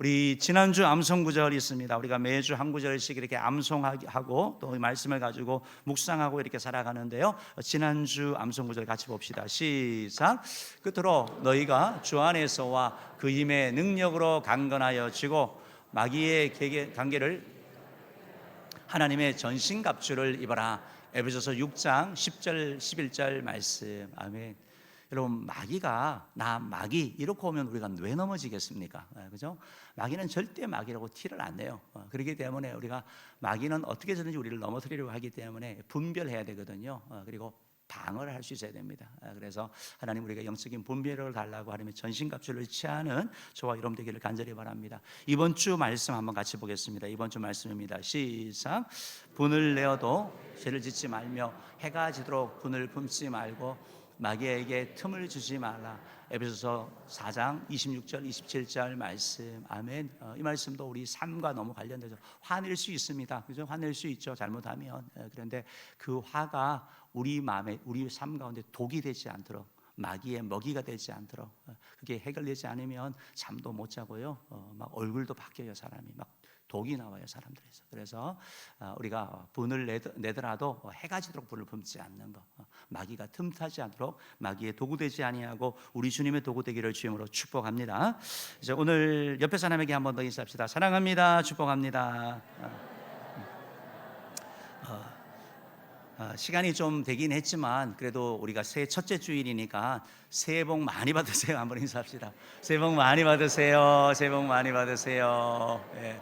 우리 지난주 암송 구절 있습니다. 우리가 매주 한 구절씩 이렇게 암송하고 또이 말씀을 가지고 묵상하고 이렇게 살아가는데요. 지난주 암송 구절 같이 봅시다. 시작. 끝으로 너희가 주 안에서와 그 힘의 능력으로 강건하여 지고 마귀의 계계- 관계를 하나님의 전신 갑주를 입어라. 에베소서 6장 10절 11절 말씀. 아멘. 여러분 마귀가 나 마귀 이렇게 오면 우리가 왜 넘어지겠습니까? 예, 그죠? 마귀는 절대 마귀라고 티를 안 내요. 어, 그렇기 때문에 우리가 마귀는 어떻게 해서든지 우리를 넘어뜨리려고 하기 때문에 분별해야 되거든요. 어, 그리고 방어를 할 수 있어야 됩니다. 아, 그래서 하나님 우리가 영적인 분별을 달라고 하나님의 전신갑주를 취하는 저와 여러분 되기를 간절히 바랍니다. 이번 주 말씀 한번 같이 보겠습니다. 이번 주 말씀입니다. 시작. 분을 내어도 죄를 짓지 말며 해가 지도록 분을 품지 말고 마귀에게 틈을 주지 말라. 에베소서 4장 26절 27절 말씀. 아멘. 어, 이 말씀도 우리 삶과 너무 관련돼서 화낼 수 있습니다. 그죠? 화낼 수 있죠. 잘못하면. 어, 그런데 그 화가 우리 마음에 우리 삶 가운데 독이 되지 않도록 마귀의 먹이가 되지 않도록 어, 그게 해결되지 않으면 잠도 못 자고요. 어, 막 얼굴도 바뀌어요, 사람이. 막 독이 나와요 사람들에서. 그래서 어, 우리가 분을 내더- 내더라도 해가 지도록 분을 품지 않는 것 어, 마귀가 틈타지 않도록 마귀의 도구 되지 아니하고 우리 주님의 도구 되기를 주임으로 축복합니다. 이제 오늘 옆에 사람에게 한 번 더 인사합시다. 사랑합니다. 축복합니다 어, 시간이 좀 되긴 했지만 그래도 우리가 새해 첫째 주일이니까 새해 복 많이 받으세요. 한번 인사합시다. 새해 복 많이 받으세요. 새해 복 많이 받으세요. 예.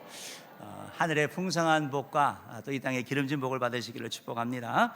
어, 하늘의 풍성한 복과 또 이 땅의 기름진 복을 받으시기를 축복합니다.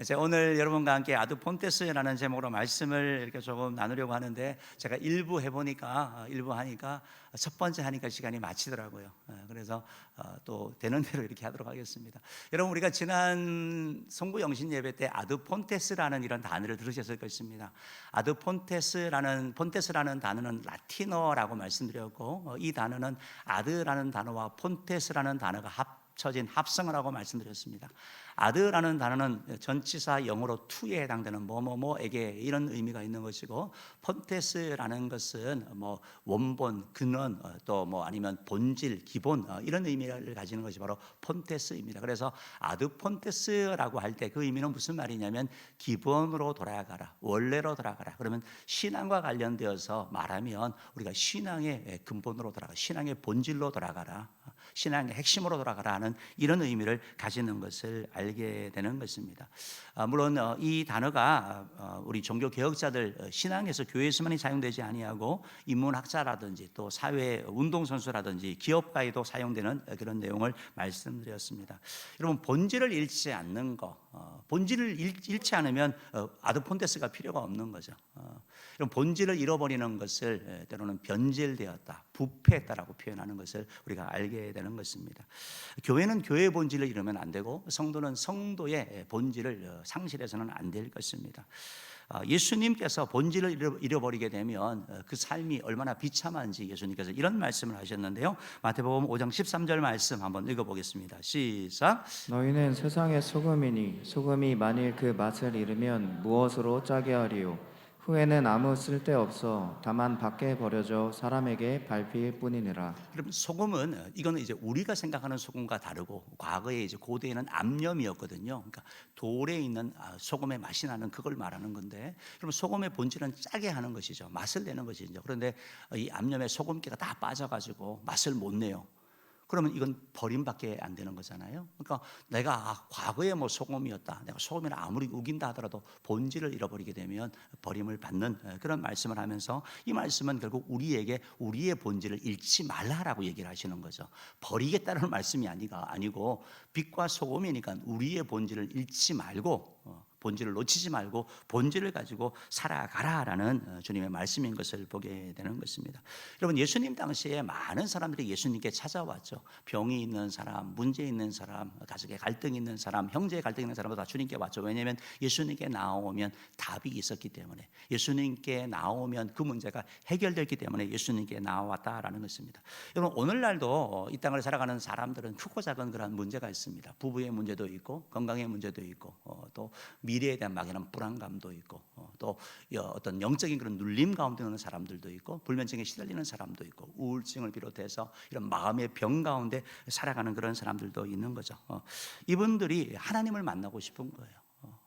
이제 오늘 여러분과 함께 아두폰테스라는 제목으로 말씀을 이렇게 조금 나누려고 하는데 제가 일부 해보니까 어, 일부 하니까 첫 번째 하니까 시간이 마치더라고요. 어, 그래서 어, 또 되는 대로 이렇게 하도록 하겠습니다. 여러분 우리가 지난 성부 영신 예배 때 아드폰테스라는 이런 단어를 들으셨을 것입니다. 아드폰테스라는 폰테스라는 단어는 라틴어라고 말씀드렸고 어, 이 단어는 아드라는 단어와 폰테스라는 단어가 합쳐진 합성을 하고 말씀드렸습니다. 아드라는 단어는 전치사 영어로 투에 해당되는 뭐뭐뭐에게 이런 의미가 있는 것이고 폰테스라는 것은 뭐 원본, 근원 또 뭐 아니면 본질, 기본 어, 이런 의미를 가지는 것이 바로 폰테스입니다. 그래서 아드 폰테스라고 할 때 그 의미는 무슨 말이냐면 기본으로 돌아가라, 원래로 돌아가라. 그러면 신앙과 관련되어서 말하면 우리가 신앙의 근본으로 돌아가, 신앙의 본질로 돌아가라. 신앙의 핵심으로 돌아가라는 이런 의미를 가지는 것을 알게 되는 것입니다. 아, 물론 어, 이 단어가 어, 우리 종교 개혁자들 어, 신앙에서 교회에서만이 사용되지 아니하고 인문학자라든지 또 사회 운동 선수라든지 기업가에도 사용되는 그런 내용을 말씀드렸습니다. 여러분 본질을 잃지 않는 거, 어, 본질을 잃- 잃지 않으면 어, 아드폰테스가 필요가 없는 거죠. 어, 여러분 본질을 잃어버리는 것을 에, 때로는 변질되었다, 부패했다라고 표현하는 것을 우리가 알게 되는 것입니다. 교회는 교회의 본질을 잃으면 안 되고 성도는 성도의 본질을 어, 상실해서는 안 될 것입니다. 아, 예수님께서 본질을 잃어- 잃어버리게 되면 어, 그 삶이 얼마나 비참한지 예수님께서 이런 말씀을 하셨는데요. 마태복음 5장 13절 말씀 한번 읽어보겠습니다. 시작. 너희는 세상의 소금이니 소금이 만일 그 맛을 잃으면 무엇으로 짜게 하리요 후에는 아무 쓸데 없어 다만 밖에 버려져 사람에게 밟힐 뿐이니라 그럼 소금은 어, 이거는 이제 우리가 생각하는 소금과 다르고 과거에 이제 고대에는 암염이었거든요. 그러니까 돌에 있는 아, 소금의 맛이 나는 그걸 말하는 건데, 그럼 소금의 본질은 짜게 하는 것이죠. 맛을 내는 것이죠. 그런데 어, 이 암염의 소금기가 다 빠져가지고 맛을 못 내요. 그러면 이건 버림밖에 안 되는 거잖아요. 그러니까 내가 아, 과거에 뭐 소금이었다. 내가 소금이라 아무리 우긴다 하더라도 본질을 잃어버리게 되면 버림을 받는 에, 그런 말씀을 하면서 이 말씀은 결국 우리에게 우리의 본질을 잃지 말라라고 얘기를 하시는 거죠. 버리겠다는 말씀이 아니가 아니고 빛과 소금이니까 우리의 본질을 잃지 말고 어, 본질을 놓치지 말고 본질을 가지고 살아가라라는 어, 주님의 말씀인 것을 보게 되는 것입니다. 여러분 예수님 당시에 많은 사람들이 예수님께 찾아왔죠. 병이 있는 사람, 문제 있는 사람, 가족의 갈등 있는 사람, 형제의 갈등 있는 사람도 다 주님께 왔죠. 왜냐하면 예수님께 나오면 답이 있었기 때문에 예수님께 나오면 그 문제가 해결됐기 때문에 예수님께 나왔다라는 것입니다. 여러분 오늘날도 어, 이 땅을 살아가는 사람들은 크고 작은 그런 문제가 있습니다. 부부의 문제도 있고 건강의 문제도 있고 어, 또미 래에 대한 막연한 불안감도 있고 어, 또 여- 어떤 영적인 그런 눌림 가운데 있는 사람들도 있고 불면증에 시달리는 사람도 있고 우울증을 비롯해서 이런 마음의 병 가운데 살아가는 그런 사람들도 있는 거죠. 어, 이분들이 하나님을 만나고 싶은 거예요. 어,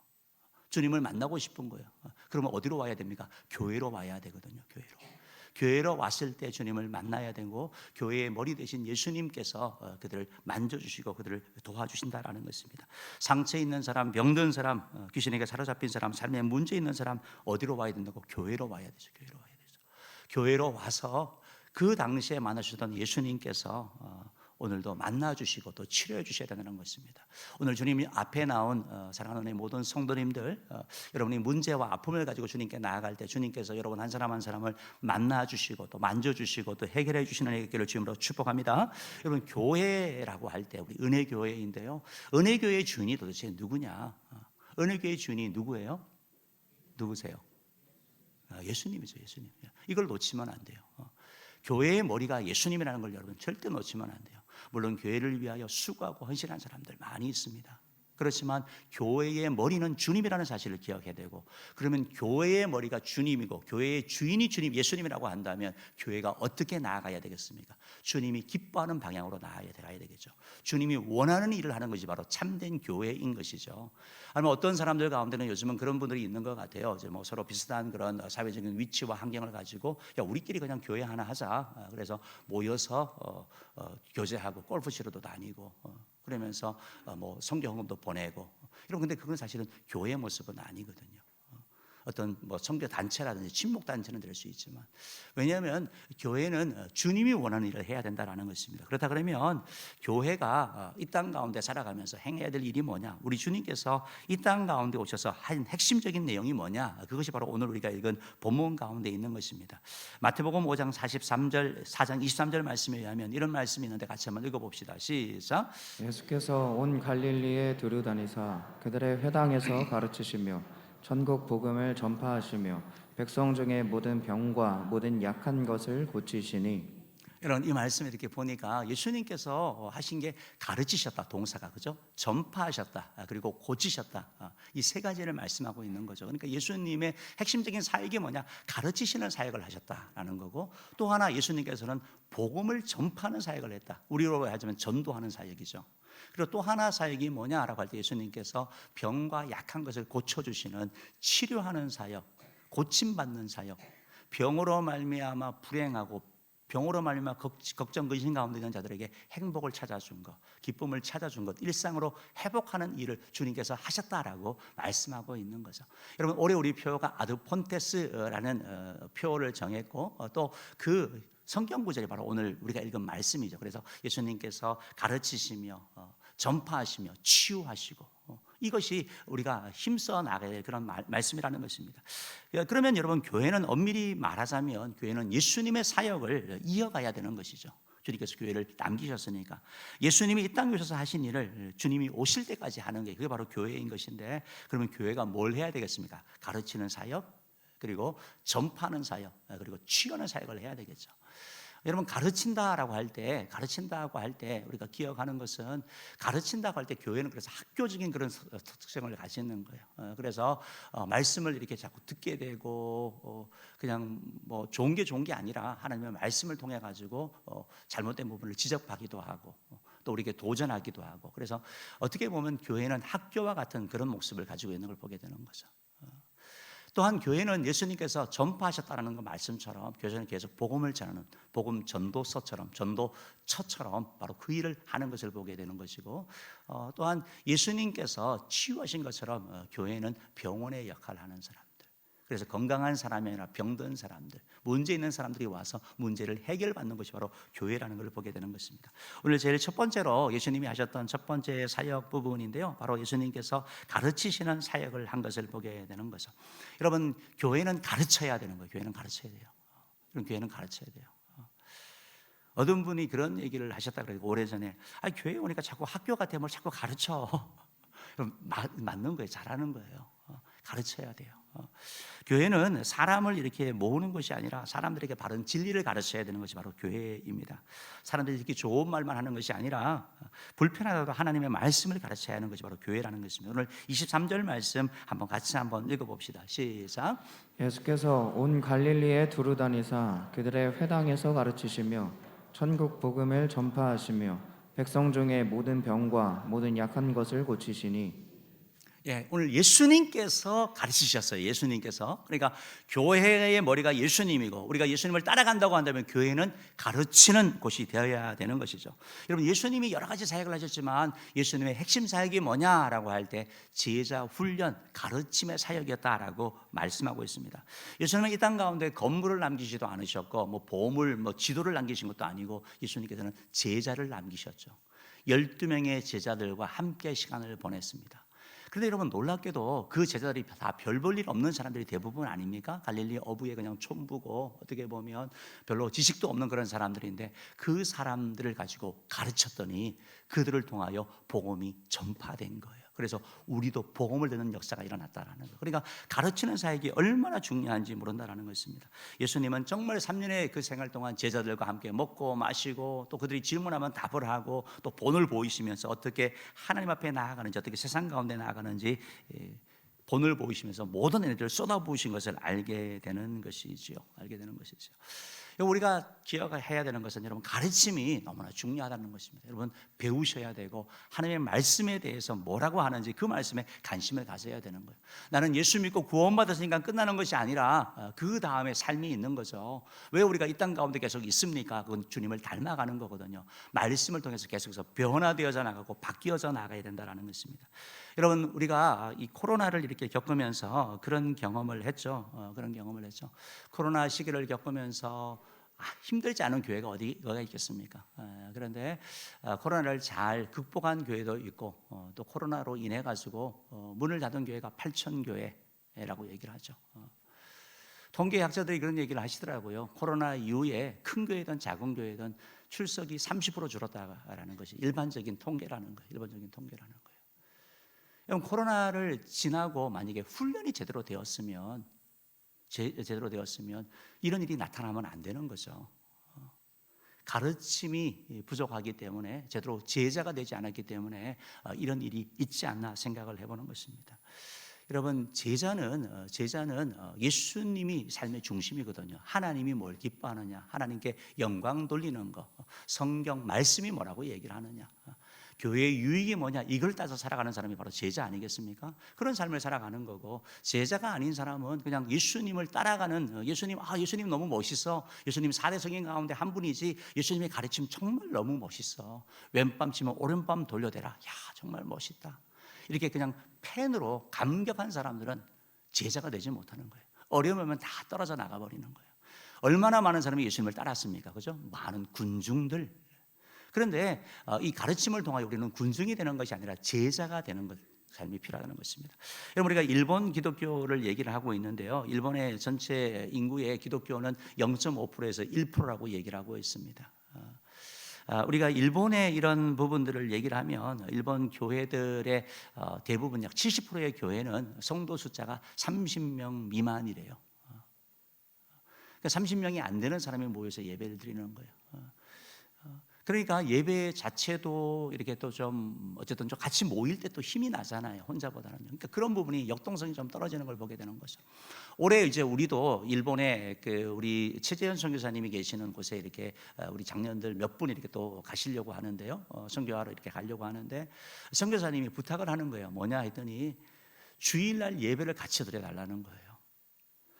주님을 만나고 싶은 거예요. 어, 그러면 어디로 와야 됩니까? 교회로 와야 되거든요. 교회로. 교회로 왔을 때 주님을 만나야 되고 교회의 머리 대신 예수님께서 어, 그들을 만져주시고 그들을 도와주신다라는 것입니다. 상처 있는 사람, 병든 사람, 어, 귀신에게 사로잡힌 사람, 삶에 문제 있는 사람 어디로 와야 된다고? 교회로 와야 되죠. 교회로 와야 되죠. 교회로 와서 그 당시에 만나주셨던 예수님께서 어, 오늘도 만나 주시고 또 치료해 주셔야 되는 것입니다. 오늘 주님이 앞에 나온 어, 사랑하는 모든 성도님들, 어, 여러분이 문제와 아픔을 가지고 주님께 나아갈 때 주님께서 여러분 한 사람 한 사람을 만나 주시고 또 만져 주시고 또 해결해 주시는 일을 주님으로 축복합니다. 여러분 교회라고 할 때 우리 은혜 교회인데요. 은혜 교회의 주인이 도대체 누구냐? 어, 은혜 교회의 주인이 누구예요? 누구세요? 아, 예수님이죠, 예수님. 이걸 놓치면 안 돼요. 어. 교회의 머리가 예수님이라는 걸 여러분 절대 놓치면 안 돼요. 물론 교회를 위하여 수고하고 헌신한 사람들 많이 있습니다. 그렇지만 교회의 머리는 주님이라는 사실을 기억해야 되고 그러면 교회의 머리가 주님이고 교회의 주인이 주님 예수님이라고 한다면 교회가 어떻게 나아가야 되겠습니까? 주님이 기뻐하는 방향으로 나아가야 되겠죠. 주님이 원하는 일을 하는 것이 바로 참된 교회인 것이죠. 아니면 어떤 사람들 가운데는 요즘은 그런 분들이 있는 것 같아요. 이제 뭐 서로 비슷한 그런 사회적인 위치와 환경을 가지고 야 우리끼리 그냥 교회 하나 하자. 아, 그래서 모여서 어, 어, 교제하고 골프 치러도 다니고 어, 그러면서 어, 뭐 성경 헌금도 보내고 이런 근데 그건 사실은 교회의 모습은 아니거든요. 어, 어떤 뭐 성교 단체라든지 친목 단체는 될 수 있지만 왜냐하면 교회는 어, 주님이 원하는 일을 해야 된다라는 것입니다. 그렇다 그러면 교회가 어, 이땅 가운데 살아가면서 행해야 될 일이 뭐냐? 우리 주님께서 이 땅 가운데 오셔서 한 핵심적인 내용이 뭐냐? 그것이 바로 오늘 우리가 읽은 본문 가운데 있는 것입니다. 마태복음 5장 43절, 4장 23절 말씀에 의하면 이런 말씀이 있는데 같이 한번 읽어봅시다. 시작. 예수께서 온 갈릴리에 두루 다니사 그들의 회당에서 가르치시며 전국 복음을 전파하시며 백성 중에 모든 병과 모든 약한 것을 고치시니 이런 이 말씀 이렇게 보니까 예수님께서 하신 게 가르치셨다 동사가 그죠? 전파하셨다 아, 그리고 고치셨다 아, 이세 가지를 말씀하고 있는 거죠. 그러니까 예수님의 핵심적인 사역이 뭐냐? 가르치시는 사역을 하셨다라는 거고 또 하나 예수님께서는 복음을 전파하는 사역을 했다. 우리로 하자면 전도하는 사역이죠. 그리고 또 하나 사역이 뭐냐라고 할 때 예수님께서 병과 약한 것을 고쳐주시는 치료하는 사역, 고침받는 사역, 병으로 말미암아 불행하고 병으로 말미암아 걱- 걱정 근심 가운데 있는 자들에게 행복을 찾아준 것, 기쁨을 찾아준 것, 일상으로 회복하는 일을 주님께서 하셨다라고 말씀하고 있는 거죠. 여러분 올해 우리 표가 아드폰테스라는 어, 표를 정했고 또그 성경 구절이 바로 오늘 우리가 읽은 말씀이죠. 그래서 예수님께서 가르치시며 어, 전파하시며 치유하시고 어, 이것이 우리가 힘써 나가야 될 그런 말, 말씀이라는 것입니다. 예, 그러면 여러분 교회는 엄밀히 말하자면 교회는 예수님의 사역을 이어가야 되는 것이죠. 주님께서 교회를 남기셨으니까 예수님이 이 땅에 오셔서 하신 일을 주님이 오실 때까지 하는 게 그게 바로 교회인 것인데 그러면 교회가 뭘 해야 되겠습니까? 가르치는 사역 그리고 전파하는 사역 그리고 치유하는 사역을 해야 되겠죠. 여러분 가르친다라고 할 때 가르친다고 할 때 우리가 기억하는 것은 가르친다고 할 때 교회는 그래서 학교적인 그런 서- 특성을 가지는 거예요. 어, 그래서 어, 말씀을 이렇게 자꾸 듣게 되고 어, 그냥 뭐 좋은 게 좋은 게 아니라 하나님의 말씀을 통해 가지고 어, 잘못된 부분을 지적하기도 하고 어, 또 우리에게 도전하기도 하고 그래서 어떻게 보면 교회는 학교와 같은 그런 모습을 가지고 있는 걸 보게 되는 거죠. 또한 교회는 예수님께서 전파하셨다는 그 말씀처럼 교회는 계속 복음을 전하는 복음 전도서처럼 전도처처럼 바로 그 일을 하는 것을 보게 되는 것이고 어, 또한 예수님께서 치유하신 것처럼 어, 교회는 병원의 역할을 하는 사람들. 그래서 건강한 사람이 아니라 병든 사람들, 문제 있는 사람들이 와서 문제를 해결받는 것이 바로 교회라는 것을 보게 되는 것입니다. 오늘 제일 첫 번째로 예수님이 하셨던 첫 번째 사역 부분인데요. 바로 예수님께서 가르치시는 사역을 한 것을 보게 되는 거죠. 여러분, 교회는 가르쳐야 되는 거예요. 교회는 가르쳐야 돼요. 그럼 교회는 가르쳐야 돼요. 어떤 분이 그런 얘기를 하셨다 그래요. 오래전에. 아, 교회 오니까 자꾸 학교 같아 뭘 자꾸 가르쳐. 그럼 마- 맞는 거예요. 잘하는 거예요. 어, 가르쳐야 돼요. 어. 어, 교회는 사람을 이렇게 모으는 것이 아니라 사람들에게 바른 진리를 가르쳐야 되는 것이 바로 교회입니다. 사람들이 이렇게 좋은 말만 하는 것이 아니라 불편하다도 하나님의 말씀을 가르쳐야 하는 것이 바로 교회라는 것입니다. 오늘 23절 말씀 한번 같이 한번 읽어봅시다. 시작. 예수께서 온 갈릴리에 두루 다니사 그들의 회당에서 가르치시며 천국 복음을 전파하시며 백성 중에 모든 병과 모든 약한 것을 고치시니 예, 오늘 예수님께서 가르치셨어요. 예수님께서. 그러니까 교회의 머리가 예수님이고 우리가 예수님을 따라간다고 한다면 교회는 가르치는 곳이 되어야 되는 것이죠. 여러분 예수님이 여러 가지 사역을 하셨지만 예수님의 핵심 사역이 뭐냐라고 할 때 제자 훈련, 가르침의 사역이었다라고 말씀하고 있습니다. 예수님은 이 땅 가운데 건물을 남기지도 않으셨고 뭐 보물, 뭐 지도를 남기신 것도 아니고 예수님께서는 제자를 남기셨죠. 12명의 제자들과 함께 시간을 보냈습니다. 그런데 여러분 놀랍게도 그 제자들이 다 별 볼 일 없는 사람들이 대부분 아닙니까? 갈릴리 어부에 그냥 촌부고 어떻게 보면 별로 지식도 없는 그런 사람들인데 그 사람들을 가지고 가르쳤더니 그들을 통하여 복음이 전파된 거예요. 그래서 우리도 복음을 듣는 역사가 일어났다라는 거. 그러니까 가르치는 사역이 얼마나 중요한지 모른다라는 것입니다. 예수님은 정말 3년의 그 생활 동안 제자들과 함께 먹고 마시고 또 그들이 질문하면 답을 하고 또 본을 보이시면서 어떻게 하나님 앞에 나아가는지 어떻게 세상 가운데 나아가는지 예, 본을 보이시면서 모든 애들을 쏟아부으신 것을 알게 되는 것이지요. 알게 되는 것이죠. 우리가 기억해야 되는 것은 여러분 가르침이 너무나 중요하다는 것입니다. 여러분 배우셔야 되고 하나님의 말씀에 대해서 뭐라고 하는지 그 말씀에 관심을 가져야 되는 거예요. 나는 예수 믿고 구원받았으니까 끝나는 것이 아니라 어, 그 다음에 삶이 있는 거죠. 왜 우리가 이 땅 가운데 계속 있습니까? 그건 주님을 닮아가는 거거든요. 말씀을 통해서 계속해서 변화되어져 나가고 바뀌어져 나가야 된다는 것입니다. 여러분 우리가 이 코로나를 이렇게 겪으면서 그런 경험을 했죠. 어, 그런 경험을 했죠. 코로나 시기를 겪으면서 아, 힘들지 않은 교회가 어디가 있겠습니까? 아, 그런데 아, 코로나를 잘 극복한 교회도 있고 어, 또 코로나로 인해 가지고 어, 문을 닫은 교회가 8천 교회라고 얘기를 하죠. 어. 통계학자들이 그런 얘기를 하시더라고요. 코로나 이후에 큰 교회든 작은 교회든 출석이 30% 줄었다라는 것이 일반적인 통계라는 거예요. 일반적인 통계라는 거예요. 여러분 코로나를 지나고 만약에 훈련이 제대로 되었으면 제, 제대로 되었으면 이런 일이 나타나면 안 되는 거죠. 어. 가르침이 부족하기 때문에 제대로 제자가 되지 않았기 때문에 어, 이런 일이 있지 않나 생각을 해보는 것입니다. 여러분 제자는 어, 제자는 예수님이 삶의 중심이거든요. 하나님이 뭘 기뻐하느냐, 하나님께 영광 돌리는 거, 성경 말씀이 뭐라고 얘기를 하느냐. 교회의 유익이 뭐냐? 이걸 따져 살아가는 사람이 바로 제자 아니겠습니까? 그런 삶을 살아가는 거고 제자가 아닌 사람은 그냥 예수님을 따라가는 예수님 아 예수님 너무 멋있어. 예수님 사대 성인 가운데 한 분이지. 예수님의 가르침 정말 너무 멋있어. 왼밤 치면 오른밤 돌려대라. 야 정말 멋있다. 이렇게 그냥 팬으로 감격한 사람들은 제자가 되지 못하는 거예요. 어려우면 다 떨어져 나가 버리는 거예요. 얼마나 많은 사람이 예수님을 따랐습니까? 그죠? 많은 군중들 그런데 어, 이 가르침을 통하여 우리는 군중이 되는 것이 아니라 제자가 되는 것 삶이 필요하다는 것입니다. 여러분 우리가 일본 기독교를 얘기를 하고 있는데요. 일본의 전체 인구의 기독교는 0.5%에서 1%라고 얘기를 하고 있습니다. 어, 아, 우리가 일본의 이런 부분들을 얘기를 하면 일본 교회들의 어, 대부분 약 70%의 교회는 성도 숫자가 30명 미만이래요. 그러니까 30명이 안 되는 사람이 모여서 예배를 드리는 거예요. 그러니까 예배 자체도 이렇게 또 좀 어쨌든 좀 같이 모일 때 또 힘이 나잖아요. 혼자보다는. 그러니까 그런 부분이 역동성이 좀 떨어지는 걸 보게 되는 거죠. 올해 이제 우리도 일본에 그 우리 최재현 선교사님이 계시는 곳에 이렇게 어, 우리 장년들 몇 분 이렇게 또 가시려고 하는데요. 어, 선교하러 이렇게 가려고 하는데 선교사님이 부탁을 하는 거예요. 뭐냐 했더니 주일날 예배를 같이 드려 달라는 거예요.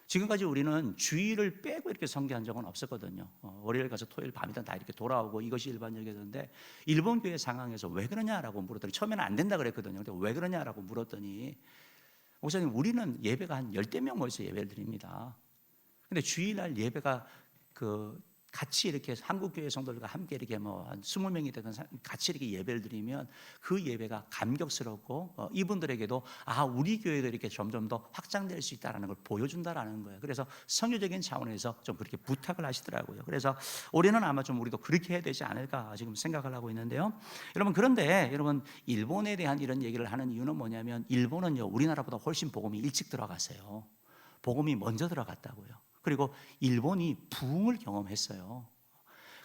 지금까지 우리는 주일을 빼고 이렇게 성교한 적은 없었거든요. 어, 월요일 가서 토요일 밤이든 다 이렇게 돌아오고 이것이 일반적이었는데 일본 교회 상황에서 왜 그러냐라고 물었더니 처음에는 안 된다 그랬거든요. 근데 왜 그러냐라고 물었더니 목사님 우리는 예배가 한 열대 명 모여서 예배를 드립니다. 근데 주일날 예배가 그 같이 이렇게 한국 교회 성도들과 함께 이렇게 뭐 한 20명이 되든 같이 이렇게 예배를 드리면 그 예배가 감격스럽고 어, 이분들에게도 아 우리 교회도 이렇게 점점 더 확장될 수 있다라는 걸 보여준다라는 거예요. 그래서 성교적인 차원에서 좀 그렇게 부탁을 하시더라고요. 그래서 올해는 아마 좀 우리도 그렇게 해야 되지 않을까 지금 생각을 하고 있는데요. 여러분 그런데 여러분 일본에 대한 이런 얘기를 하는 이유는 뭐냐면 일본은요 우리나라보다 훨씬 복음이 일찍 들어가세요. 복음이 먼저 들어갔다고요. 그리고 일본이 부흥을 경험했어요.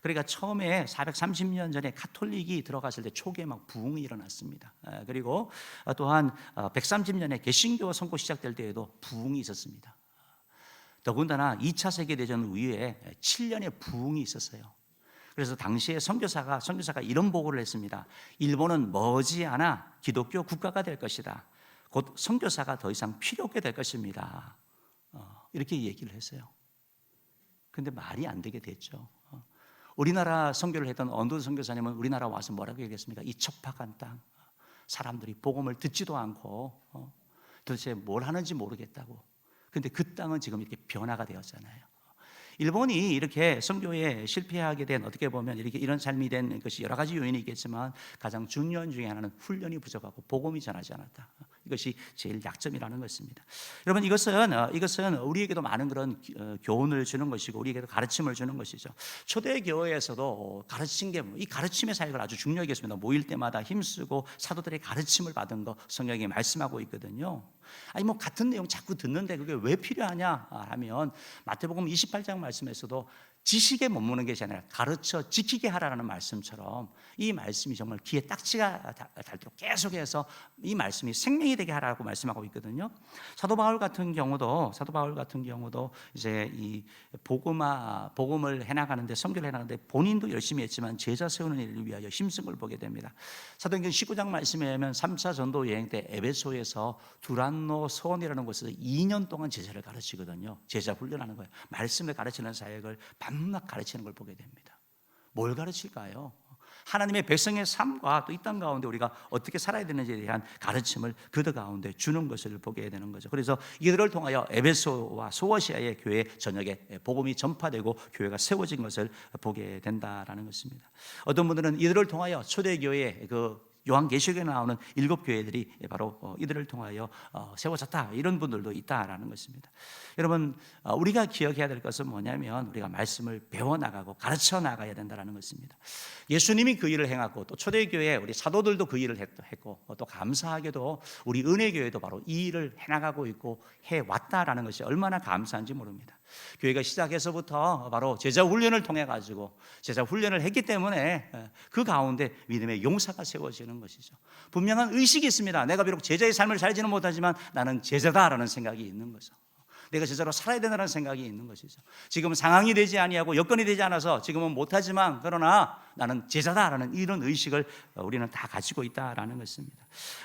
그러니까 처음에 430년 전에 카톨릭이 들어갔을 때 초기에 막 부흥이 일어났습니다. 에, 그리고 또한 130년에 개신교 선고 시작될 때에도 부흥이 있었습니다. 더군다나 2차 세계 대전 이후에 7년의 부흥이 있었어요. 그래서 당시에 선교사가 선교사가 이런 보고를 했습니다. 일본은 머지않아 기독교 국가가 될 것이다. 곧 선교사가 더 이상 필요 없게 될 것입니다. 어, 이렇게 얘기를 했어요. 근데 말이 안 되게 됐죠. 어. 우리나라 선교를 했던 언도 선교사님은 우리나라 와서 뭐라고 얘기했습니까? 이 척박한 땅 사람들이 복음을 듣지도 않고 어, 도대체 뭘 하는지 모르겠다고. 근데 그 땅은 지금 이렇게 변화가 되었잖아요. 일본이 이렇게 선교에 실패하게 된 어떻게 보면 이렇게 이런 삶이 된 것이 여러 가지 요인이 있겠지만 가장 중요한 중에 하나는 훈련이 부족하고 복음이 전하지 않았다. 이것이 제일 약점이라는 것입니다. 여러분 이것은 어, 이것은 우리에게도 많은 그런 어, 교훈을 주는 것이고 우리에게도 가르침을 주는 것이죠. 초대 교회에서도 가르친 게 이 가르침의 사역을 아주 중요하게 했습니다. 모일 때마다 힘쓰고 사도들의 가르침을 받은 거 성경이 말씀하고 있거든요. 아니 뭐 같은 내용 자꾸 듣는데 그게 왜 필요하냐 하면 마태복음 28장 말씀에서도 지식에 머무는 것이 아니라 가르쳐 지키게 하라는 말씀처럼 이 말씀이 정말 귀에 딱지가 닳도록 계속해서 이 말씀이 생명이 되게 하라고 말씀하고 있거든요. 사도 바울 같은 경우도 사도 바울 같은 경우도 이제 이 복음화 복음을 해나가는데 선교를 해나가는데 본인도 열심히 했지만 제자 세우는 일을 위하여 힘쓴 걸 보게 됩니다. 사도행전 19장 말씀에 의하면 3차 전도 여행 때 에베소에서 두란노 소원이라는 곳에서 2년 동안 제자를 가르치거든요. 제자 훈련하는 거예요. 말씀을 가르치는 사역을 밤낮 가르치는 걸 보게 됩니다. 뭘 가르칠까요? 하나님의 백성의 삶과 또 이 땅 가운데 우리가 어떻게 살아야 되는지에 대한 가르침을 그들 가운데 주는 것을 보게 되는 거죠. 그래서 이들을 통하여 에베소와 소아시아의 교회 전역에 복음이 전파되고 교회가 세워진 것을 보게 된다라는 것입니다. 어떤 분들은 이들을 통하여 초대교회 그 요한계시록에 나오는 일곱 교회들이 바로 어, 이들을 통하여 어, 세워졌다 이런 분들도 있다라는 것입니다. 여러분 어, 우리가 기억해야 될 것은 뭐냐면 우리가 말씀을 배워 나가고 가르쳐 나가야 된다라는 것입니다. 예수님이 그 일을 행하고 또 초대교회 우리 사도들도 그 일을 했고 또 감사하게도 우리 은혜교회도 바로 이 일을 해나가고 있고 해 왔다라는 것이 얼마나 감사한지 모릅니다. 교회가 시작해서부터 바로 제자 훈련을 통해 가지고 제자 훈련을 했기 때문에 그 가운데 믿음의 용사가 세워지는 것이죠. 분명한 의식이 있습니다. 내가 비록 제자의 삶을 살지는 못하지만 나는 제자다라는 생각이 있는 거죠. 내가 제자로 살아야 된다는 생각이 있는 것이죠. 지금 상황이 되지 아니하고 여건이 되지 않아서 지금은 못하지만 그러나 나는 제자다라는 이런 의식을 우리는 다 가지고 있다라는 것입니다.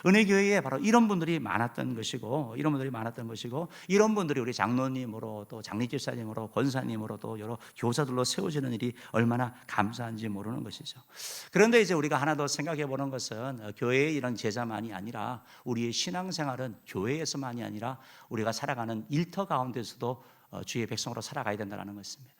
은혜 교회에 바로 이런 분들이 많았던 것이고 이런 분들이 많았던 것이고 이런 분들이 우리 장로님으로 또 장립집사님으로 권사님으로 또 여러 교사들로 세워지는 일이 얼마나 감사한지 모르는 것이죠. 그런데 이제 우리가 하나 더 생각해 보는 것은 교회의 이런 제자만이 아니라 우리의 신앙생활은 교회에서만이 아니라 우리가 살아가는 일터 가운데서도 어, 주의 백성으로 살아가야 된다는 것입니다.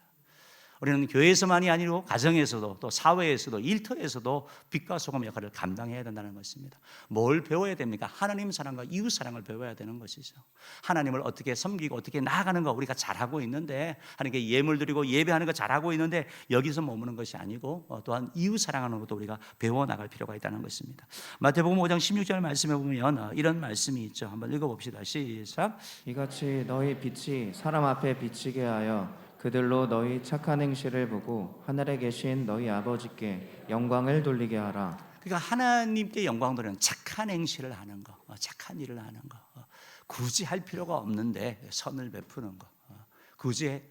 우리는 교회에서만이 아니고 가정에서도 또 사회에서도 일터에서도 빛과 소금 역할을 감당해야 된다는 것입니다. 뭘 배워야 됩니까? 하나님 사랑과 이웃 사랑을 배워야 되는 것이죠. 하나님을 어떻게 섬기고 어떻게 나아가는 거 우리가 잘하고 있는데 하나님께 예물 드리고 예배하는 거 잘하고 있는데 여기서 머무는 것이 아니고 어, 또한 이웃 사랑하는 것도 우리가 배워 나갈 필요가 있다는 것입니다. 마태복음 5장 16절 말씀에 보면 어, 이런 말씀이 있죠. 한번 읽어 봅시다. 시작. 이같이 너희 빛이 사람 앞에 비치게 하여 그들로 너희 착한 행실을 보고 하늘에 계신 너희 아버지께 영광을 돌리게 하라. 그러니까 하나님께 영광 돌리는 착한 행실을 하는 거, 어, 착한 일을 하는 거, 어, 굳이 할 필요가 없는데 선을 베푸는 거, 어, 굳이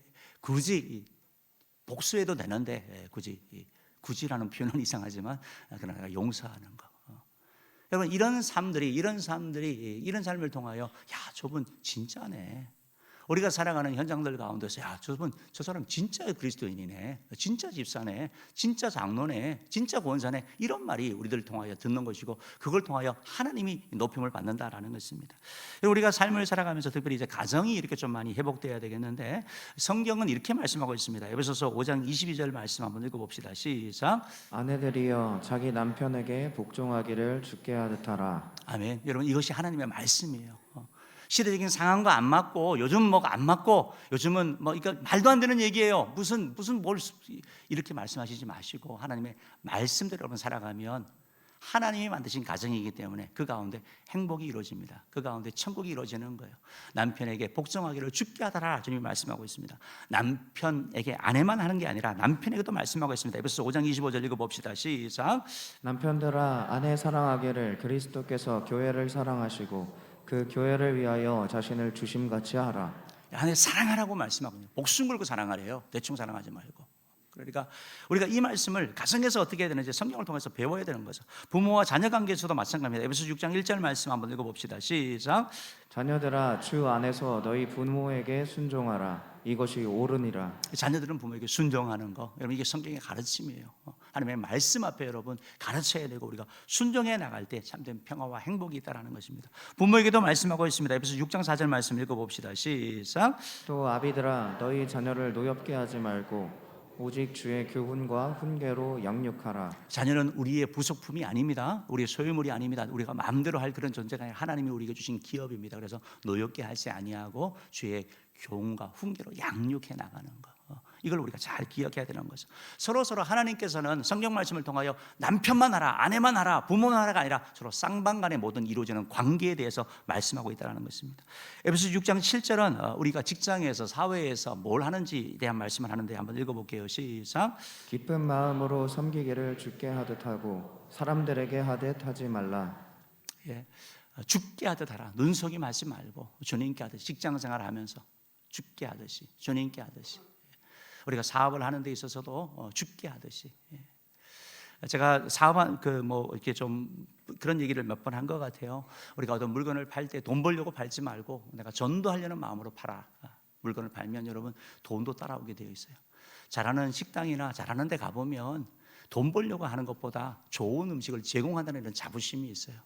굳이 복수해도 되는데 예, 굳이 굳이라는 표현은 이상하지만 그러나 용서하는 거. 여러분 이런 삶들이 이런 삶들이 이런 삶을 통하여 야 저분 진짜네. 우리가 살아가는 현장들 가운데서 야 저분 저 사람 진짜 그리스도인이네. 진짜 집사네. 진짜 장로네. 진짜 권사네. 이런 말이 우리들 통하여 듣는 것이고 그걸 통하여 하나님이 높임을 받는다라는 것입니다. 우리가 삶을 살아가면서 특별히 이제 가정이 이렇게 좀 많이 회복돼야 되겠는데 성경은 이렇게 말씀하고 있습니다. 에베소서 5장 22절 말씀 한번 읽어 봅시다. 시작. 아내들이여 자기 남편에게 복종하기를 죽게 하듯 하라. 아멘. 여러분 이것이 하나님의 말씀이에요. 어. 시대적인 상황과 안 맞고 요즘 뭐가 안 맞고 요즘은 뭐 그러니까 말도 안 되는 얘기예요. 무슨 무슨 뭘 이렇게 말씀하시지 마시고 하나님의 말씀대로 여러분 살아가면 하나님이 만드신 가정이기 때문에 그 가운데 행복이 이루어집니다. 그 가운데 천국이 이루어지는 거예요. 남편에게 복종하기를 죽게 하더라 주님이 말씀하고 있습니다. 남편에게 아내만 하는 게 아니라 남편에게도 말씀하고 있습니다. 에베소 5장 25절 읽어 봅시다. 시작. 남편들아 아내 사랑하기를 그리스도께서 교회를 사랑하시고 그 교회를 위하여 자신을 주심같이 하라. 아내 사랑하라고 말씀하고 있는 목숨 걸고 사랑하래요. 대충 사랑하지 말고. 그러니까 우리가 이 말씀을 가정에서 어떻게 해야 되는지 성경을 통해서 배워야 되는 거죠. 부모와 자녀 관계에서도 마찬가지입니다. 에베소 6장 1절 말씀 한번 읽어 봅시다. 시작. 자녀들아 주 안에서 너희 부모에게 순종하라. 이것이 옳으니라. 자녀들은 부모에게 순종하는 거. 여러분 이게 성경의 가르침이에요. 어, 하나님의 말씀 앞에 여러분 가르쳐야 되고 우리가 순종해 나갈 때 참된 평화와 행복이 있다라는 것입니다. 부모에게도 말씀하고 있습니다. 에베소 6장 4절 말씀 읽어 봅시다. 시작. 또 아비들아 너희 자녀를 노엽게 하지 말고 오직 주의 교훈과 훈계로 양육하라. 자녀는 우리의 부속품이 아닙니다. 우리의 소유물이 아닙니다. 우리가 마음대로 할 그런 존재가 아니라 하나님이 우리에게 주신 기업입니다. 그래서 노엽게 하지 아니하고 주의 교훈과 훈계로 양육해 나가는 거. 어, 이걸 우리가 잘 기억해야 되는 거죠. 서로 서로 하나님께서는 성경 말씀을 통하여 남편만 하라, 아내만 하라, 부모만 하라가 아니라 서로 쌍방간의 모든 이루어지는 관계에 대해서 말씀하고 있다는 것입니다. 에베소 6장 7절은 어, 우리가 직장에서 사회에서 뭘 하는지에 대한 말씀을 하는데 한번 읽어볼게요. 시작. 기쁜 마음으로 섬기기를 주께 하듯 하고 사람들에게 하듯 하지 말라. 예, 어, 죽게 하듯 하라. 눈속임 하지 말고 주님께 하듯이 직장 생활하면서 죽게 하듯이 주님께 하듯이 예. 우리가 사업을 하는 데 있어서도 어, 죽게 하듯이 예. 제가 사업한 그 뭐 이렇게 좀 그런 얘기를 몇 번 한 것 같아요. 우리가 어떤 물건을 팔 때 돈 벌려고 팔지 말고 내가 전도하려는 마음으로 팔아. 아, 물건을 팔면 여러분 돈도 따라오게 되어 있어요. 잘하는 식당이나 잘하는 데 가보면 돈 벌려고 하는 것보다 좋은 음식을 제공한다는 이런 자부심이 있어요.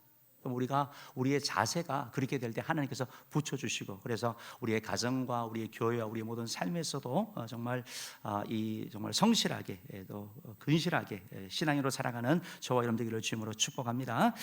우리가 우리의 자세가 그렇게 될 때 하나님께서 붙여주시고 그래서 우리의 가정과 우리의 교회와 우리의 모든 삶에서도 어, 정말 아, 이 정말 성실하게 예, 또 근실하게 예, 신앙으로 살아가는 저와 여러분들을 주임으로 축복합니다.